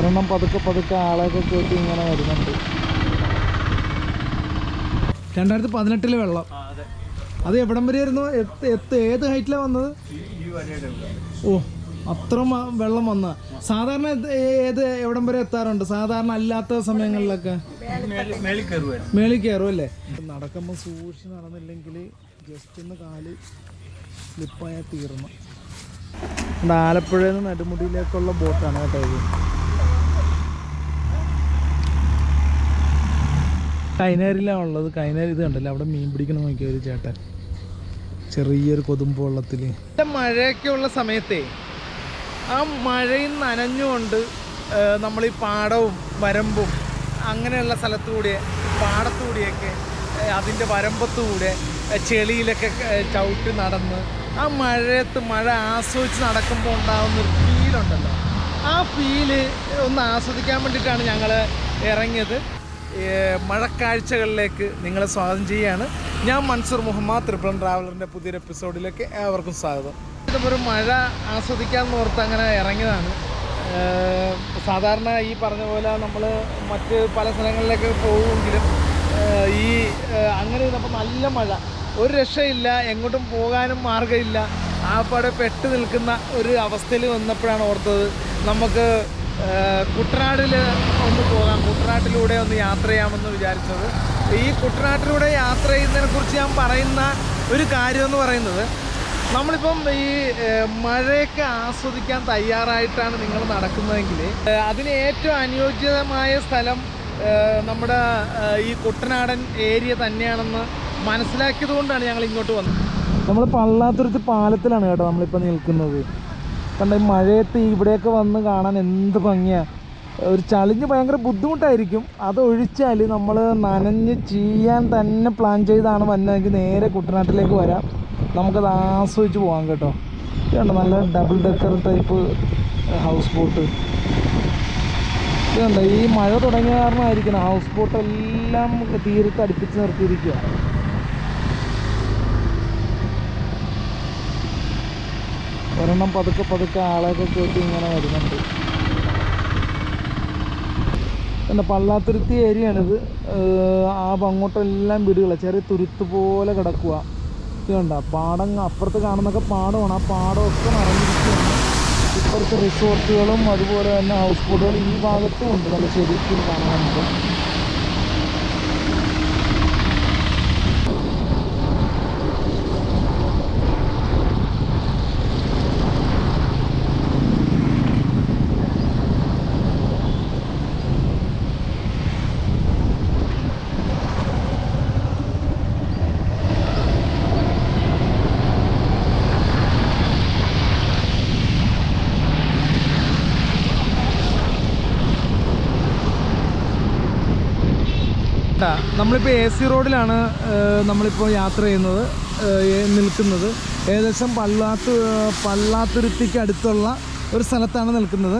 ഒരെണ്ണം പതുക്കെ പതുക്കെ ആളെയൊക്കെ കയറ്റി ഇങ്ങനെ വരുന്നുണ്ട്. രണ്ടായിരത്തി പതിനെട്ടിൽ വെള്ളം. അത്. എവിടം വരെയായിരുന്നു? ഏത് ഹൈറ്റിലാണ് വന്നത്? ഓ അത്ര വെള്ളം വന്ന. സാധാരണ ഏത് എവിടം വരെ എത്താറുണ്ട്? സാധാരണ അല്ലാത്ത സമയങ്ങളിലൊക്കെ? മേളിൽ കയറും അല്ലേ? നടക്കുമ്പോൾ സൂക്ഷിച്ച് നടന്നില്ലെങ്കിൽ ജസ്റ്റ് ഒന്ന് കാൽ സ്ലിപ്പായാൽ തീർന്നു. ആലപ്പുഴയിൽ നിന്ന് നെടുമുടിയിലേക്കുള്ള ബോട്ടാണ് കേട്ടോ ഇത്. കൈനേരിലാണ് ഉള്ളത് കൈനേരി ഇത് കണ്ടല്ലോ? അവിടെ മീൻ പിടിക്കണം നോക്കിയ ഒരു ചേട്ടൻ. ചെറിയൊരു കൊതുമ്പ് വെള്ളത്തിൽ മഴയൊക്കെ ഉള്ള സമയത്തേ ആ മഴയിൽ നനഞ്ഞുകൊണ്ട് നമ്മൾ ഈ പാടവും വരമ്പും അങ്ങനെയുള്ള സ്ഥലത്തുകൂടെ പാടത്തുകൂടിയൊക്കെ അതിന്റെ വരമ്പത്തുകൂടെ ചെളിയിലൊക്കെ ചവിട്ടി നടന്ന് ആ മഴയത്ത് മഴ ആസ്വദിച്ച് നടക്കുമ്പോൾ ഉണ്ടാകുന്ന ഒരു ഫീലുണ്ടല്ലോ ആ ഫീൽ ഒന്ന് ആസ്വദിക്കാൻ വേണ്ടിയിട്ടാണ് ഞങ്ങൾ ഇറങ്ങിയത്. മഴക്കാഴ്ചകളിലേക്ക് നിങ്ങളെ സ്വാഗതം ചെയ്യുകയാണ്. ഞാൻ മൻസൂർ മുഹമ്മദ് ത്രിപുരം ട്രാവലറിന്റെ പുതിയൊരു എപ്പിസോഡിലേക്ക് ഏവർക്കും സ്വാഗതം. ഒരു മഴ ആസ്വദിക്കാൻ ഓർത്ത് അങ്ങനെ ഇറങ്ങിയതാണ്. സാധാരണ ഈ പറഞ്ഞ പോലെ നമ്മൾ മറ്റ് പല സ്ഥലങ്ങളിലേക്ക് പോകുമെങ്കിലും ഈ അങ്ങനെ ഇരുന്നപ്പോൾ നല്ല മഴ. ഒരു രക്ഷയില്ല എങ്ങോട്ടും പോകാനും മാർഗമില്ല. ആപ്പാടെ പെട്ട് നിൽക്കുന്ന ഒരു അവസ്ഥയിൽ വന്നപ്പോഴാണ് ഓർത്തത്. നമുക്ക് ഏഹ് കുട്ടനാടിൽ ഒന്ന് പോകാം. കുട്ടനാട്ടിലൂടെ ഒന്ന് യാത്ര ചെയ്യാമെന്ന് വിചാരിച്ചത്. ഈ കുട്ടനാട്ടിലൂടെ യാത്ര ചെയ്യുന്നതിനെ കുറിച്ച് ഞാൻ പറയുന്ന ഒരു കാര്യം എന്ന് പറയുന്നത് നമ്മളിപ്പം ഈ മഴയൊക്കെ ആസ്വദിക്കാൻ തയ്യാറായിട്ടാണ് നിങ്ങൾ നടക്കുന്നതെങ്കിൽ അതിന് ഏറ്റവും അനുയോജ്യമായ സ്ഥലം നമ്മുടെ ഈ കുട്ടനാടൻ ഏരിയ തന്നെയാണെന്ന് മനസ്സിലാക്കിയത് കൊണ്ടാണ് ഞങ്ങൾ ഇങ്ങോട്ട് വന്നത്. നമ്മൾ പള്ളാത്തുരുത്ത് പാലത്തിലാണ് കേട്ടോ നമ്മളിപ്പോൾ നിൽക്കുന്നത്. കണ്ട ഈ മഴയത്ത് ഇവിടെയൊക്കെ വന്ന് കാണാൻ എന്ത് ഭംഗിയാ. ഒരു ചളിഞ്ഞ് ഭയങ്കര ബുദ്ധിമുട്ടായിരിക്കും. അതൊഴിച്ചാൽ നമ്മൾ നനഞ്ഞ് ചെയ്യാൻ തന്നെ പ്ലാൻ ചെയ്താണ് വന്നതെങ്കിൽ നേരെ കുട്ടനാട്ടിലേക്ക് വരാം. നമുക്കത് ആസ്വദിച്ച് പോകാം കേട്ടോ. ഇതുണ്ട് നല്ല double decker type house boat ഇതുണ്ട്? ഈ മഴ തുടങ്ങിയ കാരണമായിരിക്കണം. ഹൗസ് ബോട്ടെല്ലാം തീരത്ത് അടുപ്പിച്ച് നിർത്തിയിരിക്കുക ഒരെണ്ണം പതുക്കെ പതുക്കെ ആളെയൊക്കെ കയറ്റി ഇങ്ങനെ വരുന്നുണ്ട്. പിന്നെ പള്ളാത്തുരുത്തി ഏരിയയാണിത് ആ അങ്ങോട്ടെല്ലാം വീടുകളാണ് ചെറിയ തുരുത്ത് പോലെ കിടക്കുക ഇത് കണ്ട പാടം അപ്പുറത്ത് കാണുന്നൊക്കെ പാടമാണ്. ആ പാടമൊക്കെ നിറഞ്ഞിരിക്കുകയാണ്. ഇപ്പുറത്ത് റിസോർട്ടുകളും അതുപോലെ തന്നെ ഹൗസ് ബോട്ടുകളും ഈ ഭാഗത്തും ഉണ്ട്. നല്ല ശരിക്കും കാണാനുണ്ട് നമ്മളിപ്പോൾ എ സി റോഡിലാണ് നമ്മളിപ്പോൾ യാത്ര ചെയ്യുന്നത് നിൽക്കുന്നത്. ഏകദേശം പള്ളാത്ത് പള്ളാത്തുരുത്തിക്ക് അടുത്തുള്ള ഒരു സ്ഥലത്താണ് നിൽക്കുന്നത്.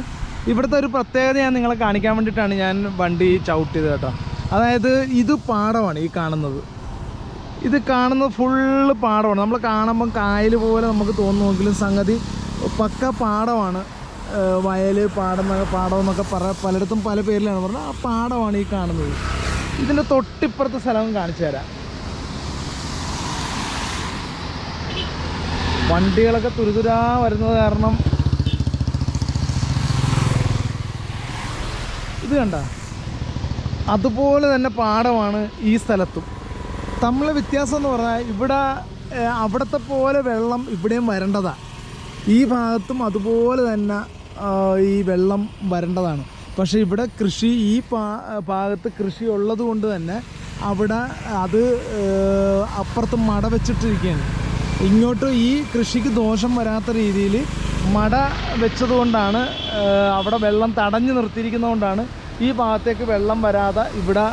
ഇവിടുത്തെ ഒരു പ്രത്യേകത ഞാൻ നിങ്ങളെ കാണിക്കാൻ വേണ്ടിയിട്ടാണ് ഞാൻ വണ്ടി ചവിട്ടിയത് കേട്ടോ. അതായത് ഇത് പാടമാണ് ഈ കാണുന്നത്. ഇത് കാണുന്നത് ഫുള്ള് പാടമാണ്. നമ്മൾ കാണുമ്പം കായൽ പോലെ നമുക്ക് തോന്നുമെങ്കിലും സംഗതി പക്ക പാടമാണ്. വയൽ പാടം പാടം എന്നൊക്കെ പറ പലയിടത്തും പല പേരിലാണ് പറഞ്ഞത്. ആ പാടമാണ് ഈ കാണുന്നത്. ഇതിന്റെ തൊട്ടിപ്പുറത്തെ സ്ഥലവും കാണിച്ചു തരാം. വണ്ടികളൊക്കെ തുരുതുരാ വരുന്നത് കാരണം ഇത് കണ്ട? അതുപോലെ തന്നെ പാടമാണ് ഈ സ്ഥലത്തും. തമ്മിലെ വ്യത്യാസം എന്ന് പറഞ്ഞാൽ ഇവിടെ അവിടുത്തെ പോലെ വെള്ളം ഇവിടെയും വരേണ്ടതാണ് ഈ ഭാഗത്തും അതുപോലെ തന്നെ ഈ വെള്ളം വരേണ്ടതാണ്. പക്ഷേ ഇവിടെ കൃഷി ഈ പാ ഭാഗത്ത് കൃഷി ഉള്ളത് കൊണ്ട് തന്നെ അവിടെ അത് അപ്പുറത്ത് മട വെച്ചിട്ടിരിക്കുകയാണ്. ഇങ്ങോട്ട് ഈ കൃഷിക്ക് ദോഷം വരാത്ത രീതിയിൽ മട വെച്ചതുകൊണ്ടാണ് അവിടെ വെള്ളം തടഞ്ഞു നിർത്തിയിരിക്കുന്നതുകൊണ്ടാണ് ഈ ഭാഗത്തേക്ക് വെള്ളം വരാതെ ഇവിടെ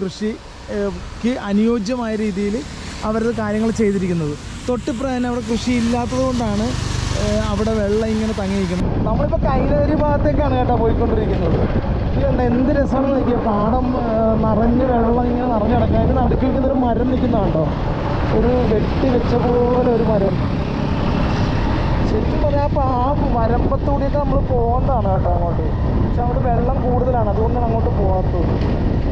കൃഷിക്ക് അനുയോജ്യമായ രീതിയിൽ അവരത് കാര്യങ്ങൾ ചെയ്തിരിക്കുന്നത്. തൊട്ടിപ്പുറം തന്നെ അവിടെ കൃഷി ഇല്ലാത്തത് കൊണ്ടാണ് അവിടെ വെള്ളം ഇങ്ങനെ തങ്ങി നിൽക്കുന്നു നമ്മളിപ്പോൾ കൈലേരി ഭാഗത്തേക്കാണ് കേട്ടോ പോയിക്കൊണ്ടിരിക്കുന്നത്. ഇതുകൊണ്ട് കണ്ടോ എന്ത് രസമാണ് നോക്കിയ. പാടം നിറഞ്ഞ് വെള്ളം ഇങ്ങനെ നിറഞ്ഞു കിടക്കുക. അതിന് നടുക്ക് നിൽക്കുന്നൊരു മരം നിൽക്കുന്നതുണ്ടോ ഒരു വെട്ടി വെച്ച പോലെ ഒരു മരം. ശരിക്കും പറഞ്ഞാൽ അപ്പോൾ ആ വരമ്പത്തൂടിയൊക്കെ നമ്മൾ പോകേണ്ടതാണ് കേട്ടോ അങ്ങോട്ട്. പക്ഷെ അവിടെ വെള്ളം കൂടുതലാണ്. അതുകൊണ്ടാണ് അങ്ങോട്ട് പോകാത്തത്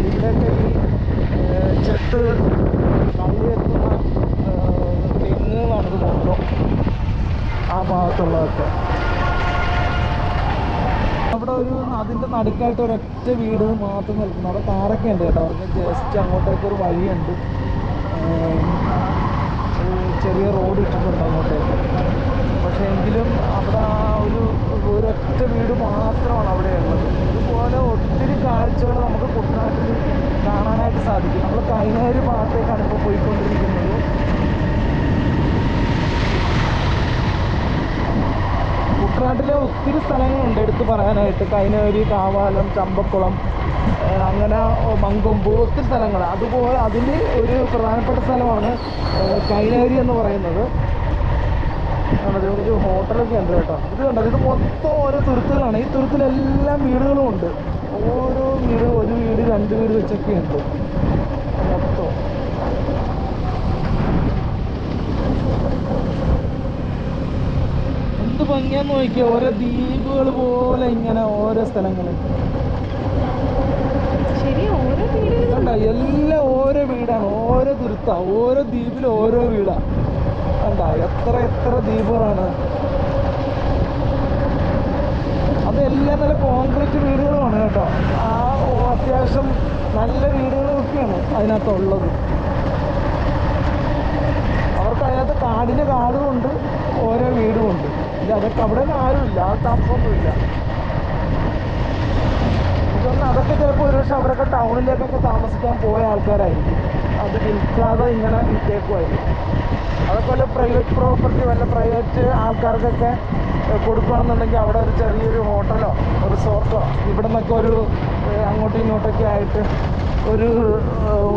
ഇവിടെയൊക്കെ ഈ ചെത്ത് കള്ളി എത്തുന്ന തെങ്ങുകളാണ് ഇത് മൊത്തം ആ ഭാഗത്തുള്ളതൊക്കെ അവിടെ ഒരു അതിന്റെ നടുക്കായിട്ട് ഒരൊറ്റ വീട് മാത്രം നിൽക്കുന്നു. അവിടെ കാറൊക്കെ ഉണ്ട് കേട്ടോ. അവർക്ക് ജസ്റ്റ് അങ്ങോട്ടേക്ക് ഒരു വഴിയുണ്ട്. ചെറിയ റോഡ് ഇട്ടിട്ടുണ്ട് അങ്ങോട്ടേക്ക്. പക്ഷേ എങ്കിലും അവിടെ ആ ഒരു ഒരൊറ്റ വീട് മാത്രമാണ് അവിടെ ഉള്ളത്. ഇതുപോലെ ഒത്തിരി കാഴ്ചകൾ നമുക്ക് കുട്ടനാട്ടിൽ കാണാനായിട്ട് സാധിക്കും. നമ്മൾ കൈനേര് ഭാഗത്തേക്കാണ് ഇപ്പോൾ പോയിക്കൊണ്ടിരിക്കുന്നത്. കുട്ടനാട്ടിലെ ഒത്തിരി സ്ഥലങ്ങളുണ്ട്. എടുത്തു പറയാനായിട്ട് കൈനേരി കാവാലം ചമ്പക്കുളം അങ്ങനെ മങ്കൊമ്പ് ഒത്തിരി സ്ഥലങ്ങൾ അതുപോലെ അതിൽ ഒരു പ്രധാനപ്പെട്ട സ്ഥലമാണ് കൈനേരി എന്ന് പറയുന്നത്. ഒരു ഹോട്ടലൊക്കെ ഉണ്ട് കേട്ടോ. ഇത് കണ്ടത് ഇത് മൊത്തം ഓരോ തുരുത്തുകളാണ്. ഈ തുരുത്തിലെല്ലാം വീടുകളും ഉണ്ട് ഓരോ വീട് ഒരു വീട് രണ്ട് വീട് വെച്ചൊക്കെ ഉണ്ട് മൊത്തം. എന്ത് ഭംഗിയാന്ന് നോക്കിയാൽ ഓരോ ദ്വീപുകൾ പോലെ ഇങ്ങനെ ഓരോ കണ്ട? എല്ലാം ഓരോ വീടാണ്. ഓരോ തുരുത്ത. ഓരോ ദ്വീപിലും ഓരോ വീടാ. കണ്ട? എത്ര എത്ര ദ്വീപുകളാണ്. അതെല്ലാം നല്ല കോൺക്രീറ്റ് വീടുകളുമാണ് കേട്ടോ. ആ അത്യാവശ്യം നല്ല വീടുകളൊക്കെയാണ് അതിനകത്തുള്ളത്. അവർക്ക് അതിനകത്ത് കാടിന് കാടുമുണ്ട് ഓരോ വീടുമുണ്ട് ഇല്ല അതൊക്കെ അവിടെ ആരുമില്ല. ആ താമസമൊന്നുമില്ല. ഇതൊന്നും അതൊക്കെ ചിലപ്പോൾ ഒരു പക്ഷെ അവരൊക്കെ ടൗണിലേക്കൊക്കെ താമസിക്കാൻ പോയ ആൾക്കാരായിരിക്കും. അത് വിൽക്കാതെ ഇങ്ങനെ വിറ്റേക്കുമായിരിക്കും അതൊക്കെ വല്ല പ്രൈവറ്റ് പ്രോപ്പർട്ടി വല്ല പ്രൈവറ്റ് ആൾക്കാർക്കൊക്കെ കൊടുക്കുകയാണെന്നുണ്ടെങ്കിൽ അവിടെ ഒരു ചെറിയൊരു ഹോട്ടലോ റിസോർട്ടോ ഇവിടെ നിന്നൊക്കെ ഒരു അങ്ങോട്ടും ഇങ്ങോട്ടൊക്കെ ആയിട്ട് ഒരു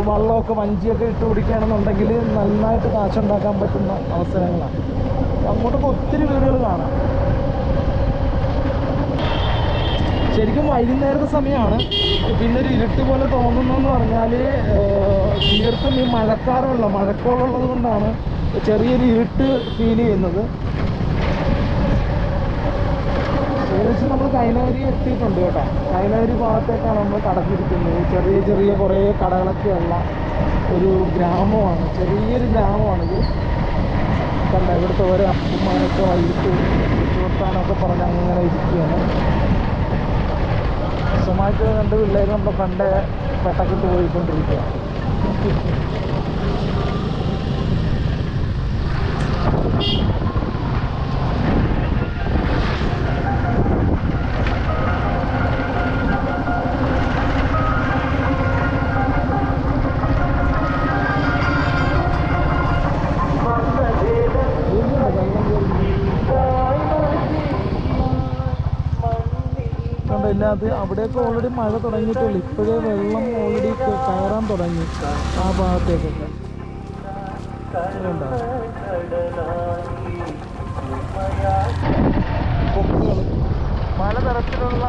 വള്ളമൊക്കെ വഞ്ചിയൊക്കെ ഇട്ട് പിടിക്കുകയാണെന്നുണ്ടെങ്കിൽ നന്നായിട്ട് കാശുണ്ടാക്കാൻ പറ്റുന്ന അവസരങ്ങളാണ്. അങ്ങോട്ടൊക്കെ ഒത്തിരി വീടുകൾ കാണാം. ശരിക്കും വൈകുന്നേരത്തെ സമയമാണ്. പിന്നെ ഒരു ഇരുട്ട് പോലെ തോന്നുന്നതെന്ന് പറഞ്ഞാൽ തീർത്തും ഈ മഴക്കാറുള്ള മഴക്കോളുള്ളത് കൊണ്ടാണ് ചെറിയൊരു ഇരുട്ട് ഫീൽ ചെയ്യുന്നത്. ഏകദേശം നമ്മൾ കൈനഗരി എത്തിയിട്ടുണ്ട് കേട്ടോ. കൈനഗരി ഭാഗത്തേക്കാണ് നമ്മൾ കടന്നിരിക്കുന്നത്. ചെറിയ ചെറിയ കുറേ കടകളൊക്കെയുള്ള ഒരു ഗ്രാമമാണ്. ചെറിയൊരു ഗ്രാമമാണിത്. കണ്ട ഇവിടുത്തെ ഓരോ അപ്പന്മാരൊക്കെ വൈകിട്ട് ചുവത്താനൊക്കെ പറഞ്ഞ് അങ്ങനെ ഇരിക്കുകയാണ്. സുമായിട്ട് രണ്ട് പിള്ളേർ നമ്മുടെ ഫ്രണ്ട് പെട്ടക്കിട്ട് പോയിക്കൊണ്ടിരിക്കുക കണ്ടോ ഇല്ലാതെ അവിടെയൊക്കെ ഓൾറെഡി മഴ തുടങ്ങിയിട്ടുള്ളൂ. ഇപ്പോഴേ വെള്ളം ഓൾറെഡി കയറാൻ തുടങ്ങി ആ ഭാഗത്തേക്കൊക്കെ പല പലതരത്തിലുള്ള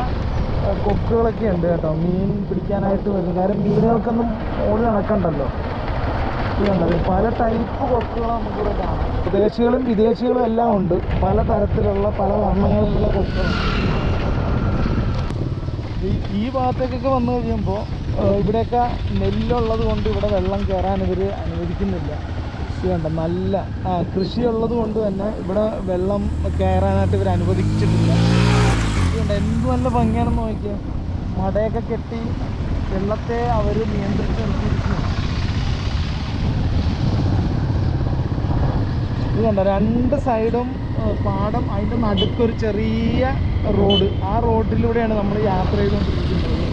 കൊക്കുകളൊക്കെ ഉണ്ട് കേട്ടോ. മീൻ പിടിക്കാനായിട്ട് വരുന്നത്. കാരണം മീനുകൾക്കൊന്നും ഓടി നടക്കണ്ടല്ലോ. പല ടൈപ്പ് കൊക്കുകൾ നമുക്കിവിടെ കാണാം. വിദേശികളും വിദേശികളും എല്ലാം ഉണ്ട്. പല തരത്തിലുള്ള പല വർണങ്ങളിലുള്ള കൊക്കുകൾ ഈ ഈ ഭാഗത്തേക്കൊക്കെ വന്നു കഴിയുമ്പോൾ ഇവിടെയൊക്കെ നെല്ലുള്ളത് കൊണ്ട് ഇവിടെ വെള്ളം കയറാൻ ഇവർ അനുവദിക്കുന്നില്ല. കണ്ടോ? നല്ല ആ കൃഷിയുള്ളത് കൊണ്ട് തന്നെ ഇവിടെ വെള്ളം കയറാനായിട്ട് ഇവർ അനുവദിച്ചിട്ടില്ല. അതുകൊണ്ട് എന്ത് നല്ല ഭംഗിയാണെന്ന് നോക്കിയാൽ മടയൊക്കെ കെട്ടി വെള്ളത്തെ അവർ നിയന്ത്രിച്ച് നിർത്തിയിരിക്കുന്നു. ഇത് രണ്ട് സൈഡും പാടം അതിന്റെ നടുക്കൊരു ചെറിയ റോഡ്. ആ റോഡിലൂടെയാണ് നമ്മൾ യാത്ര ചെയ്തുകൊണ്ടിരിക്കുന്നത്.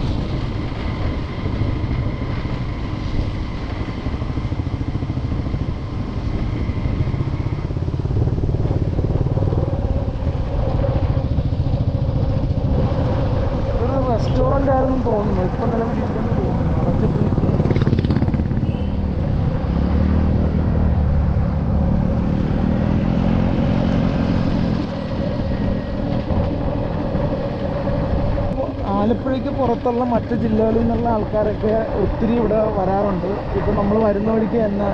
ആലപ്പുഴയ്ക്ക് പുറത്തുള്ള മറ്റ് ജില്ലകളിൽ നിന്നുള്ള ആൾക്കാരൊക്കെ ഒത്തിരി ഇവിടെ വരാറുണ്ട്. ഇപ്പം നമ്മൾ വരുന്ന വഴിക്ക് തന്നെ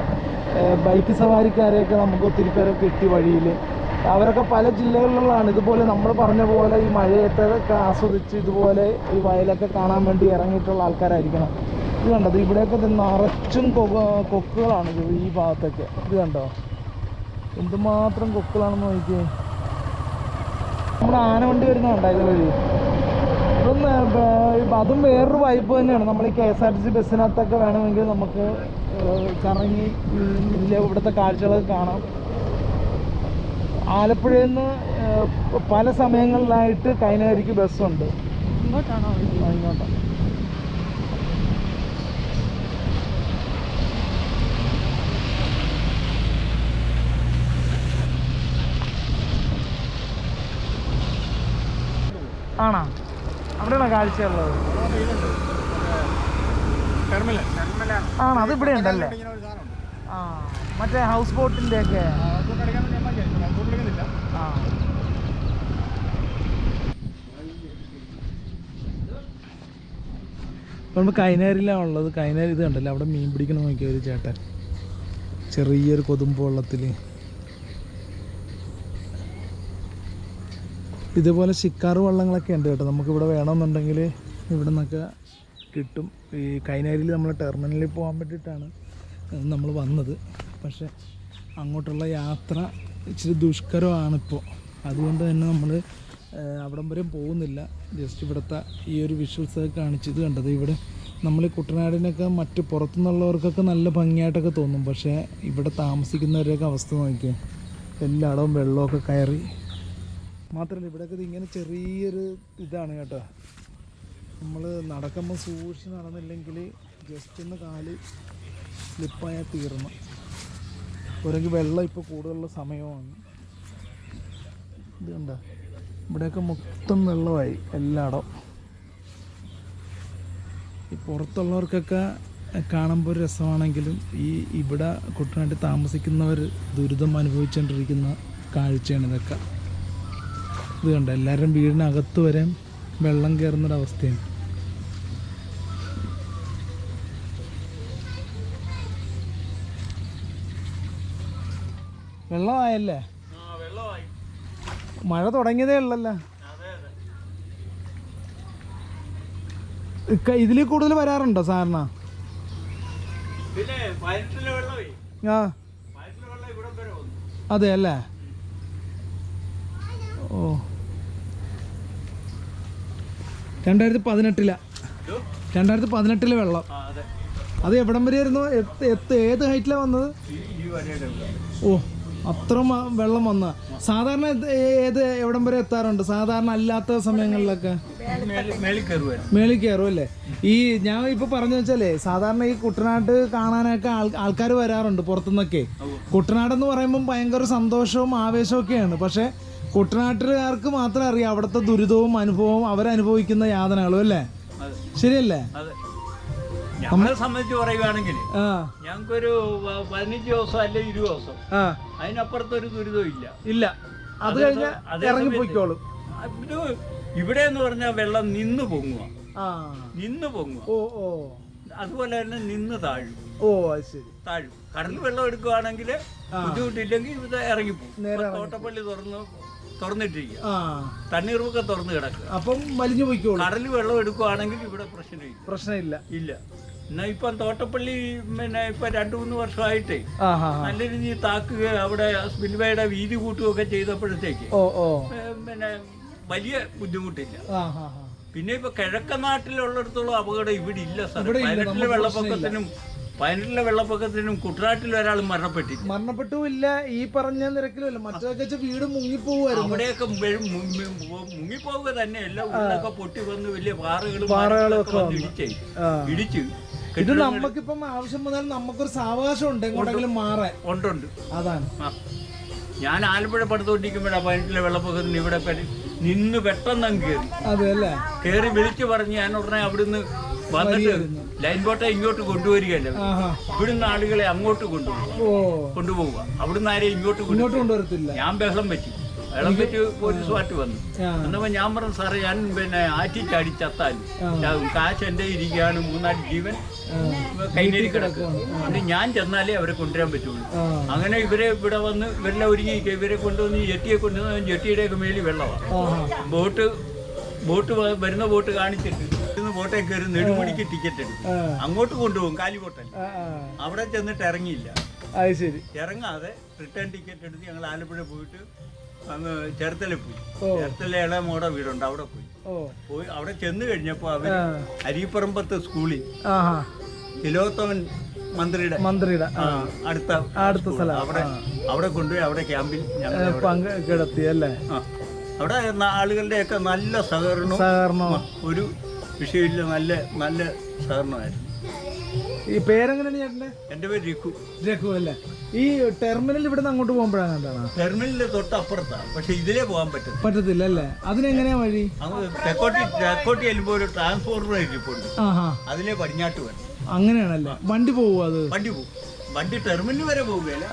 ബൈക്ക് സവാരിക്കാരെയൊക്കെ നമുക്ക് ഒത്തിരി പേരെ കിട്ടി വഴിയിൽ അവരൊക്കെ പല ജില്ലകളിലുള്ളതാണ്. ഇതുപോലെ നമ്മൾ പറഞ്ഞ പോലെ ഈ മഴയത്തൊക്കെ ആസ്വദിച്ച് ഇതുപോലെ ഈ വയലൊക്കെ കാണാൻ വേണ്ടി ഇറങ്ങിയിട്ടുള്ള ആൾക്കാരായിരിക്കണം. ഇത് കണ്ടത് ഇവിടെയൊക്കെ നിറച്ചും കൊക്കുകളാണ് ഈ ഭാഗത്തൊക്കെ. ഇത് കണ്ടോ? എന്തുമാത്രം കൊക്കുകളാണെന്ന് നോക്കിയേ. നമ്മുടെ ആന വണ്ടി വരുന്നുണ്ടോ ഇത് വഴി? അതും വേറൊരു വൈബ് തന്നെയാണ്. നമ്മൾ ഈ K S R T C ബസ്സിനകത്തൊക്കെ വേണമെങ്കിൽ നമുക്ക് കറങ്ങി ഇവിടുത്തെ കാഴ്ചകളൊക്കെ കാണാം. ആലപ്പുഴയിൽ നിന്ന് പല സമയങ്ങളിലായിട്ട് കൈനകരിക്ക് ബസ്സുണ്ട്. ഇങ്ങോട്ടാണോ ആണോ? അവിടെയാണോ കാഴ്ചയുള്ളത്? ആണോ? അത് ഇവിടെ ഉണ്ടല്ലേ? ആ മറ്റേ ഹൗസ് ബോട്ടിന്റെ ഒക്കെ. ആ നമ്മൾ കൈനേരിലാണ് ഉള്ളത് കൈനേരി ഇത് കണ്ടല്ലോ? അവിടെ മീൻ പിടിക്കണം നോക്കിയ ഒരു ചേട്ടൻ. ചെറിയൊരു കൊതുമ്പ് വെള്ളത്തിൽ ഇതുപോലെ ശിക്കാറ് വള്ളങ്ങളൊക്കെ ഉണ്ട് കേട്ടോ. നമുക്കിവിടെ വേണമെന്നുണ്ടെങ്കിൽ ഇവിടെ നിന്നൊക്കെ കിട്ടും. ഈ കൈനേരിയിൽ നമ്മൾ ടെർമിനലിൽ പോകാൻ വേണ്ടിയിട്ടാണ് നമ്മൾ വന്നത്. പക്ഷേ അങ്ങോട്ടുള്ള യാത്ര ഇച്ചിരി ദുഷ്കരമാണിപ്പോൾ അതുകൊണ്ട് തന്നെ നമ്മൾ അവിടം വരെ പോകുന്നില്ല. ജസ്റ്റ് ഇവിടുത്തെ ഈ ഒരു വിഷ്വൽസ് ഒക്കെ കാണിച്ചത് കണ്ടത്. ഇവിടെ നമ്മൾ കുട്ടനാടിനൊക്കെ മറ്റ് പുറത്തുനിന്നുള്ളവർക്കൊക്കെ നല്ല ഭംഗിയായിട്ടൊക്കെ തോന്നും. പക്ഷേ ഇവിടെ താമസിക്കുന്നവരുടെയൊക്കെ അവസ്ഥ നോക്കിയാൽ എല്ലായിടവും വെള്ളമൊക്കെ കയറി മാത്രമല്ല ഇവിടെയൊക്കെ ഇങ്ങനെ ചെറിയൊരു ഇതാണ് കേട്ടോ. നമ്മൾ നടക്കുമ്പോൾ സൂക്ഷിച്ച് നടന്നില്ലെങ്കിൽ ജസ്റ്റ് ഒന്ന് കാൽ സ്ലിപ്പായാൽ തീർന്നു. ഒരെങ്കിൽ വെള്ളം ഇപ്പോൾ കൂടുതലുള്ള സമയമാണ്. ഇത് കണ്ട? ഇവിടെയൊക്കെ മൊത്തം വെള്ളമായി എല്ലായിടം ഈ പുറത്തുള്ളവർക്കൊക്കെ കാണുമ്പോൾ ഒരു രസമാണെങ്കിലും ഈ ഇവിടെ കുട്ടനാട്ടിൽ താമസിക്കുന്നവർ ദുരിതം അനുഭവിച്ചുകൊണ്ടിരിക്കുന്ന കാഴ്ചയാണ് ഇതൊക്കെ. ഇത് കണ്ട? എല്ലാവരും വീടിനകത്ത് വരെ വെള്ളം കയറുന്നൊരവസ്ഥയാണ് വെള്ളമായല്ലേ? മഴ തുടങ്ങിയതേ ഉള്ളല്ലോ. ഇതിൽ കൂടുതൽ വരാറുണ്ടോ സാറിന? ആ. അതെ അല്ലേ? ഓ. രണ്ടായിരത്തി പതിനെട്ടില? രണ്ടായിരത്തി പതിനെട്ടിലെ വെള്ളം അതെ. എവിടം വരെയായിരുന്നു ഏത് ഹൈറ്റിലാണ് വന്നത്? ഓ അത്ര വെള്ളം വന്ന. സാധാരണ ഏത് എവിടം വരെ എത്താറുണ്ട്? സാധാരണ അല്ലാത്ത സമയങ്ങളിലൊക്കെ? മേളിൽ കയറും അല്ലേ? ഈ ഞാൻ ഇപ്പൊ പറഞ്ഞു വെച്ചാലേ സാധാരണ ഈ കുട്ടനാട് കാണാനൊക്കെ ആൾക്കാർ വരാറുണ്ട് പുറത്തുനിന്നൊക്കെ. കുട്ടനാട് എന്ന് പറയുമ്പോൾ ഭയങ്കര സന്തോഷവും ആവേശവും ഒക്കെയാണ്. പക്ഷെ കുട്ടനാട്ടുകാർക്ക് മാത്രമേ അറിയാം അവിടുത്തെ ദുരിതവും അനുഭവവും അവരനുഭവിക്കുന്ന യാതനകളും അല്ലേ? ശരിയല്ലേ? നമ്മളെ സംബന്ധിച്ച് പറയുകയാണെങ്കിൽ ആ. ഞങ്ങൾക്കൊരു പതിനഞ്ച് ദിവസം അല്ലെ ഇരുപത് ദിവസം. അതിനപ്പുറത്ത് ഒരു ദുരിതവും ഇല്ല. ഇല്ല. അത് കഴിഞ്ഞാൽ അതേ ഇറങ്ങിപ്പോയിക്കോളും ഇവിടെ എന്ന് പറഞ്ഞാൽ വെള്ളം നിന്ന് പൊങ്ങുക നിന്ന് പൊങ്ങുക ഓ ഓ. അതുപോലെ തന്നെ നിന്ന് താഴും. ഓ അത് ശരി. താഴും. കടന്ന് വെള്ളം എടുക്കുകയാണെങ്കിൽ ബുദ്ധിമുട്ടില്ലെങ്കിൽ ഇത് ഇറങ്ങിപ്പോകും തോട്ടപ്പള്ളി തുറന്ന് തുറന്നിട്ടിരിക്കുക. ആ. തണ്ണീർമുക്കം തുറന്ന് കിടക്കുക. അപ്പം വലിഞ്ഞു പോയിക്കോളും. കടൽ വെള്ളം എടുക്കുവാണെങ്കിൽ ഇവിടെ പ്രശ്നമില്ല. പ്രശ്നമില്ല. ഇല്ല. എന്നാ ഇപ്പം തോട്ടപ്പള്ളി പിന്നെ ഇപ്പൊ രണ്ടു മൂന്ന് വർഷമായിട്ടേ നല്ല രീതിയിൽ താക്കുക അവിടെ സ്പിൽവേയുടെ വീതി കൂട്ടുകയൊക്കെ ചെയ്തപ്പോഴത്തേക്ക് പിന്നെ വലിയ ബുദ്ധിമുട്ടില്ല. പിന്നെ ഇപ്പൊ കിഴക്കൻ നാട്ടിലുള്ളിടത്തോളം അപകടം ഇവിടെ ഇല്ല സാർ വെള്ളപ്പൊക്കത്തിനും പതിനെട്ടിലെ വെള്ളപ്പൊക്കത്തിനും കുട്ടനാട്ടിൽ ഒരാൾ മരണപ്പെട്ടില്ല. മരണപ്പെട്ടുമില്ല ഈ പറഞ്ഞ നിരക്കിലല്ല മറ്റൊക്കെ വീട് മുങ്ങിപ്പോവായിരുന്നു അവിടെയൊക്കെ മുങ്ങിപ്പോവുക തന്നെ ഉള്ളൊക്കെ പൊട്ടി വന്ന് വലിയ പാറകളും വന്ന് ഇടിച്ചേ. ഇത് നമുക്കിപ്പം ആവശ്യം വന്നാൽ നമുക്കൊരു സാവകാശം ഉണ്ട്. എങ്ങോട്ടെങ്കിലും മാറാൻ. ഉണ്ടുണ്ട്. അതാണ്. ഞാൻ ആലപ്പുഴ പടുത്തോണ്ടിരിക്കുമ്പോഴാണ് പതിനെട്ടിലെ വെള്ളപ്പൊക്കത്തിന് ഇവിടെ നിന്ന് പെട്ടെന്ന് അങ്ങ് കയറി അതെ അല്ലേ? കയറി വിളിച്ചു പറഞ്ഞ് ഞാൻ ഉടനെ അവിടുന്ന് വന്നിട്ട് ലൈൻ ബോട്ടെ ഇങ്ങോട്ട് കൊണ്ടുവരികയല്ല? ഇവിടുന്ന് ആളുകളെ അങ്ങോട്ട് കൊണ്ടുപോകും. കൊണ്ടുപോവുക. അവിടുന്ന് ആരെയും ഇങ്ങോട്ട് കൊണ്ടു ഇങ്ങോട്ട് കൊണ്ടുവരത്തില്ല. ഞാൻ ബഹളം വെച്ചു. ഇളമ്പറ്റ് പോലീസ് പാർട്ടി വന്നു. എന്നപ്പോ ഞാൻ പറഞ്ഞു സാറേ ഞാൻ പിന്നെ ആറ്റി ചാടി ചത്താലും. കാശ് എന്റെ ഇരിക്കുകയാണ് മൂന്നാൽ ജീവൻ കൈനേരി കിടക്കും. അതുകൊണ്ട് ഞാൻ ചെന്നാലേ അവരെ കൊണ്ടുവരാൻ പറ്റുള്ളൂ. അങ്ങനെ ഇവരെ ഇവിടെ വന്ന് ഇവരെല്ലാം ഒരുങ്ങി ഇവരെ കൊണ്ടുവന്ന് ജെട്ടിയെ കൊണ്ടുവന്ന് ജെട്ടിയുടെ ഒക്കെ മേളിൽ വെള്ളമാണ് ബോട്ട് ബോട്ട് വരുന്ന ബോട്ട് കാണിച്ചിട്ട് ബോട്ടേ കയറി നെടുമുടിക്ക് ടിക്കറ്റ് എടുക്കും. അങ്ങോട്ട് കൊണ്ടുപോകും ആ. അവിടെ ചെന്നിട്ട് ഇറങ്ങിയില്ല. അത് ശരി. ഇറങ്ങാതെ റിട്ടേൺ ടിക്കറ്റ് എടുത്ത് ഞങ്ങൾ ആലപ്പുഴ പോയിട്ട് അങ്ങ് ചേർത്തല പോയി. ചേർത്തല ഇളമോടെ വീടുണ്ട് അവിടെ പോയി. പോയി അവിടെ ചെന്ന് കഴിഞ്ഞപ്പോൾ അവർ അരിപ്പറമ്പത്തെ സ്കൂളിൽ തിലോത്തമൻ മന്ത്രിയുടെ മന്ത്രിയുടെ അടുത്ത അടുത്ത. സ്ഥലം അവിടെ അവിടെ കൊണ്ടുപോയി അവിടെ ക്യാമ്പിൽ ഞങ്ങൾ പങ്ക് കിടത്തി അല്ലേ? അവിടെ ആളുകളുടെയൊക്കെ നല്ല സഹകരണവും സഹകരണം ഒരു വിഷയമില്ല നല്ല നല്ല സഹകരണമായിരുന്നു ഈ പേരെങ്ങനെയാണ് ചേട്ടന്റെ? എന്റെ പേര് രഘു. രഘു അല്ലേ? ഈ ടെർമിനൽ ഇവിടെ നിന്ന് അങ്ങോട്ട് പോകുമ്പോഴാണ് എന്താണ്? ടെർമിനലിന്റെ തൊട്ടപ്പുറത്താണ് പക്ഷെ ഇതിലേ പോകാൻ പറ്റും പറ്റത്തില്ല അല്ലേ? അതിനെങ്ങനെയാ വഴി? അങ്ങ് തെക്കോട്ടി തെക്കോട്ടി ചെല്ലുമ്പോൾ ഒരു ട്രാൻസ്ഫോർമർ ഇരിപ്പുണ്ട് ആഹാ. അതിലെ പടിഞ്ഞാട്ട് വരും. അങ്ങനെയാണല്ലേ? വണ്ടി പോവുക അത്? വണ്ടി പോകും വണ്ടി ടെർമിനൽ വരെ പോവുകയില്ല?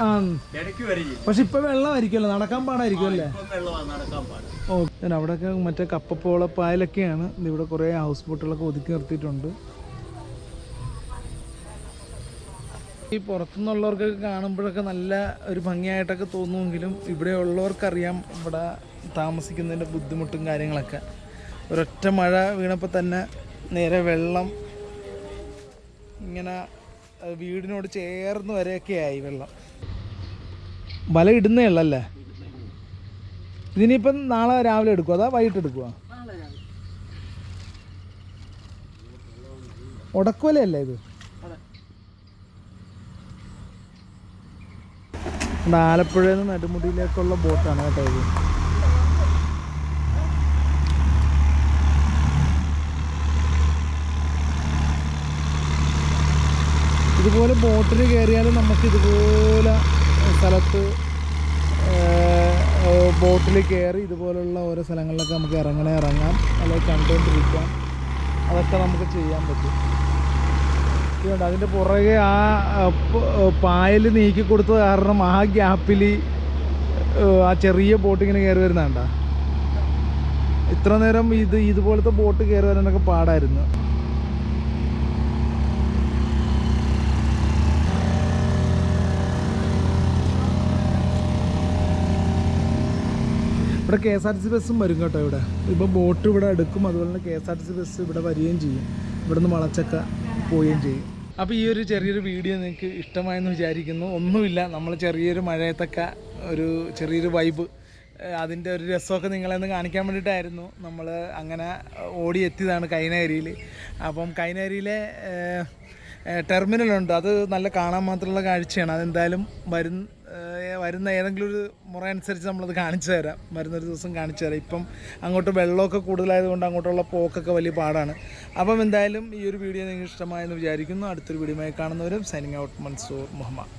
ഇടയ്ക്ക് വരെ ചെയ്യും പക്ഷെ ഇപ്പൊ വെള്ളമായിരിക്കുമല്ലോ നടക്കാൻ പാടായിരിക്കും അല്ലേ ഇപ്പം വെള്ളമാണ് നടക്കാൻ പാടില്ല ഓ ഞാൻ അവിടെയൊക്കെ മറ്റേ കപ്പപ്പോള പായലൊക്കെയാണ്. ഇവിടെ കുറേ ഹൗസ് ബോട്ടുകളൊക്കെ ഒതുക്കി നിർത്തിയിട്ടുണ്ട്. ഈ പുറത്തുനിന്നുള്ളവർക്കൊക്കെ കാണുമ്പോഴൊക്കെ നല്ല ഒരു ഭംഗിയായിട്ടൊക്കെ തോന്നുമെങ്കിലും ഇവിടെ ഉള്ളവർക്കറിയാം ഇവിടെ താമസിക്കുന്നതിന്റെ ബുദ്ധിമുട്ടും കാര്യങ്ങളൊക്കെ. ഒരൊറ്റ മഴ വീണപ്പോൾ തന്നെ നേരെ വെള്ളം ഇങ്ങനെ വീടിനോട് ചേർന്ന് വരെയൊക്കെ ആയി വെള്ളം. വല ഇടുന്നേ ഉള്ളല്ലേ? ഇതിനിപ്പം നാളെ രാവിലെ എടുക്കുക അതാ വൈകിട്ട് എടുക്കുക ഉടക്കുവലല്ലേ ഇത്? ആലപ്പുഴ നിന്ന് നെടുമുടിയിലേക്കുള്ള ബോട്ടാണ് കേട്ടോ ഇത്. ഇതുപോലെ ബോട്ടിൽ കയറിയാലും നമുക്ക് ഇതുപോലെ സ്ഥലത്ത് ബോട്ടിൽ കയറി ഇതുപോലുള്ള ഓരോ സ്ഥലങ്ങളിലൊക്കെ നമുക്ക് ഇറങ്ങണേ ഇറങ്ങാം. അല്ലെങ്കിൽ കണ്ടുകൊണ്ടിരിക്കാം. അതൊക്കെ നമുക്ക് ചെയ്യാൻ പറ്റും. ഇതുകൊണ്ട് അതിന്റെ പുറകെ ആ പായൽ നീക്കി കൊടുത്തത് കാരണം ആ ഗ്യാപ്പിൽ ആ ചെറിയ ബോട്ട് ഇങ്ങനെ കയറി വരുന്നതാണ്ട? ഇത്ര നേരം ഇത് ഇതുപോലത്തെ ബോട്ട് കയറി വരാനൊക്കെ പാടായിരുന്നു. ഇവിടെ K S R T C ബസ്സും വരും കേട്ടോ ഇവിടെ. ഇപ്പോൾ ബോട്ട് ഇവിടെ എടുക്കും അതുപോലെ തന്നെ K S R T C bus ഇവിടെ വരികയും ചെയ്യും. ഇവിടെ നിന്ന് വളച്ചക്ക പോവുകയും ചെയ്യും. അപ്പോൾ ഈ ഒരു ചെറിയൊരു വീഡിയോ നിങ്ങൾക്ക് ഇഷ്ടമായെന്ന് വിചാരിക്കുന്നു. ഒന്നുമില്ല നമ്മൾ ചെറിയൊരു മഴയത്തൊക്കെ ഒരു ചെറിയൊരു വൈബ് അതിന്റെ ഒരു രസമൊക്കെ നിങ്ങളെന്ന് കാണിക്കാൻ വേണ്ടിയിട്ടായിരുന്നു. നമ്മൾ അങ്ങനെ ഓടി എത്തിയതാണ് കൈനകരിയിൽ അപ്പം കൈനകരിയിലെ ടെർമിനലുണ്ട്. അത് നല്ല കാണാൻ മാത്രമുള്ള കാഴ്ചയാണ്. അതെന്തായാലും ഏഹ് വരുന്ന ഏതെങ്കിലും ഒരു മുറ അനുസരിച്ച് നമ്മളത് കാണിച്ചു തരാം. വരുന്നൊരു ദിവസം കാണിച്ചു തരാം. ഇപ്പം അങ്ങോട്ട് വെള്ളമൊക്കെ കൂടുതലായതുകൊണ്ട് അങ്ങോട്ടുള്ള പോക്കൊക്കെ വലിയ പാടാണ്. അപ്പം എന്തായാലും ഈ ഒരു വീഡിയോ നിങ്ങൾക്ക് ഇഷ്ടമായെന്ന് വിചാരിക്കുന്നു. അടുത്തൊരു വീഡിയോയുമായി കാണുന്നവരും സൈനിങ് ഔട്ട് മൻസൂർ മുഹമ്മദ്.